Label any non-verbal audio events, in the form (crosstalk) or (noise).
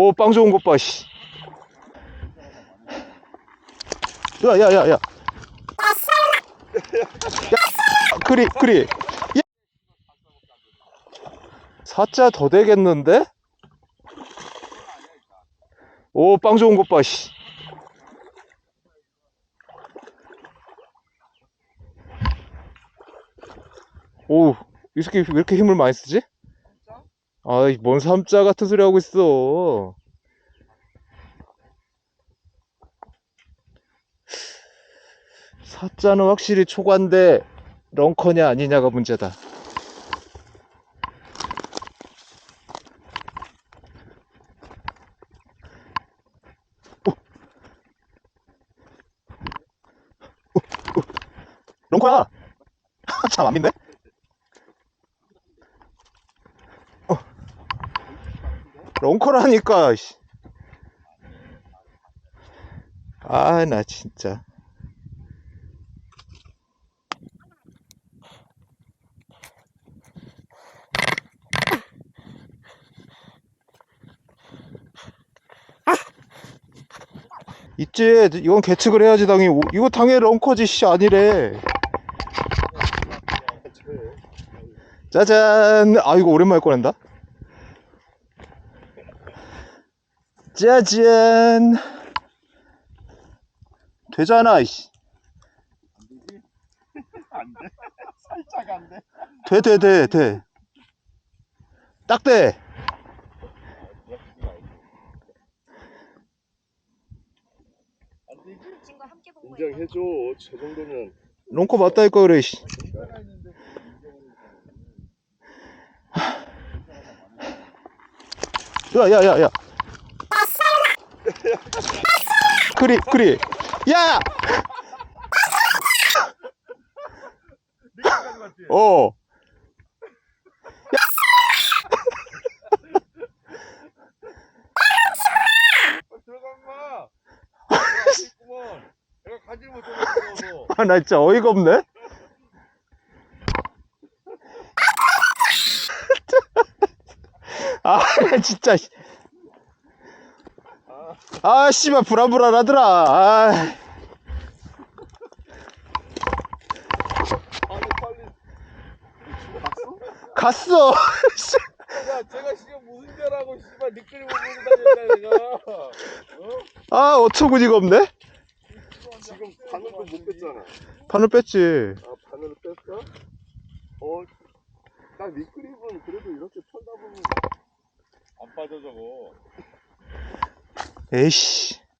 오, 빵 좋은 것 봐, 씨. 야, 야, 야, 야. 야, 크리, 크리. 야. 사자 더 되겠는데? 오, 빵 좋은 것 봐, 씨. 오, 이 새끼 왜 이렇게 힘을 많이 쓰지? 아이, 뭔 삼자 같은 소리 하고 있어. 사자는 확실히 초과인데, 런커냐 아니냐가 문제다. 오. 오, 오. 런커야! 참, 안 믿네? 런커라니까, 씨. 아, 나 진짜. 있지, 이건 계측을 해야지, 당연히. 오, 이거 당연히 런커지, 씨, 아니래. 짜잔! 아, 이거 오랜만에 꺼낸다? 짜잔! 되잖아, 이씨. 안돼 살짝 안돼 돼, 돼, 돼, 돼. 딱 돼. 안되지 친구 함께 본 거예요. 인정해줘 저 정도면 런커 맞다니까, 그래, 씨. 시간 있는데 야, 야, 야, 야. 크리, 크리. 야! 어. 못하겠어 아, 나 진짜 어이가 없네. 아, 나 진짜. 씨. 아 아, 씨발, 불안불안하더라. 아, 빨리 빨리 갔어? 갔어. (laughs) 야 제가 지금 무슨 죄라고 씨발 니끌이 못 보고 다녔다 내가 어? 아, 어처구니가 없네. 지금 바늘도 못 뺐잖아 바늘 뺐지. 아 바늘을 뺐어? 어? 나 미끄립은 그래도 이렇게 털다 보면 안 빠져 저거 에이씨.